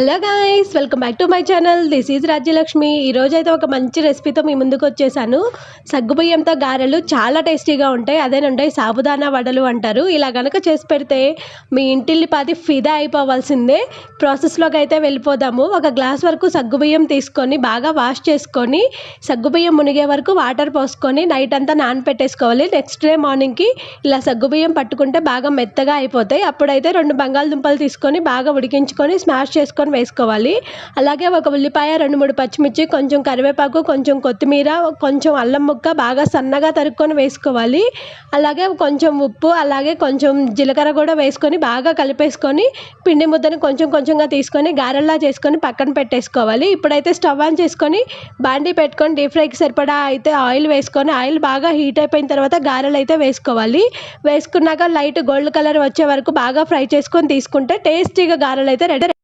Hello guys welcome back to my channel this is Rajyalakshmi ఈరోజైతే ఒక మంచి రెసిపీతో మీ ముందుకు వచ్చేసాను. సగ్గుబియ్యంతో గారెలు చాలా టేస్టీగా ఉంటాయి. అదేనంటాయి సాబుదానా వడలు అంటారు. ఇలా గనక చేసి పెడితే మీ ఇంటిల్లిపాది ఫిదా అయిపోవాల్సిందే. ప్రాసెస్లోకి అయితే వెళ్ళిపోదాము. ఒక గ్లాస్ వరకు సగ్గుబియ్యం తీసుకొని బాగా వాష్ చేసుకొని సగ్గుబియ్యం మునిగే వరకు వాటర్ పోసుకొని నైట్ అంతా నానపెట్టేసుకోవాలి. నెక్స్ట్ డే మార్నింగ్కి ఇలా సగ్గుబియ్యం పట్టుకుంటే బాగా మెత్తగా అయిపోతాయి. అప్పుడైతే రెండు బంగాళదుంపలు తీసుకొని బాగా ఉడికించుకొని స్మాష్ చేసుకొని చేసుకొని వేసుకోవాలి. అలాగే ఒక ఉల్లిపాయ రెండు మూడు పచ్చిమిర్చి కొంచెం కరివేపాకు కొంచెం కొత్తిమీర కొంచెం అల్లం ముక్క బాగా సన్నగా తరుక్కొని వేసుకోవాలి. అలాగే కొంచెం ఉప్పు అలాగే కొంచెం జీలకర్ర కూడా వేసుకొని బాగా కలిపేసుకొని పిండి ముద్దను కొంచెం కొంచెంగా తీసుకొని గారెల్లా చేసుకొని పక్కన పెట్టేసుకోవాలి. ఇప్పుడైతే స్టవ్ ఆన్ చేసుకొని బాండీ పెట్టుకొని డీప్ ఫ్రైకి సరిపడా అయితే ఆయిల్ వేసుకొని ఆయిల్ బాగా హీట్ అయిపోయిన తర్వాత గారెలు అయితే వేసుకోవాలి. వేసుకున్నాక లైట్ గోల్డ్ కలర్ వచ్చే వరకు బాగా ఫ్రై చేసుకొని తీసుకుంటే టేస్టీగా గారెలు అయితే రెడీ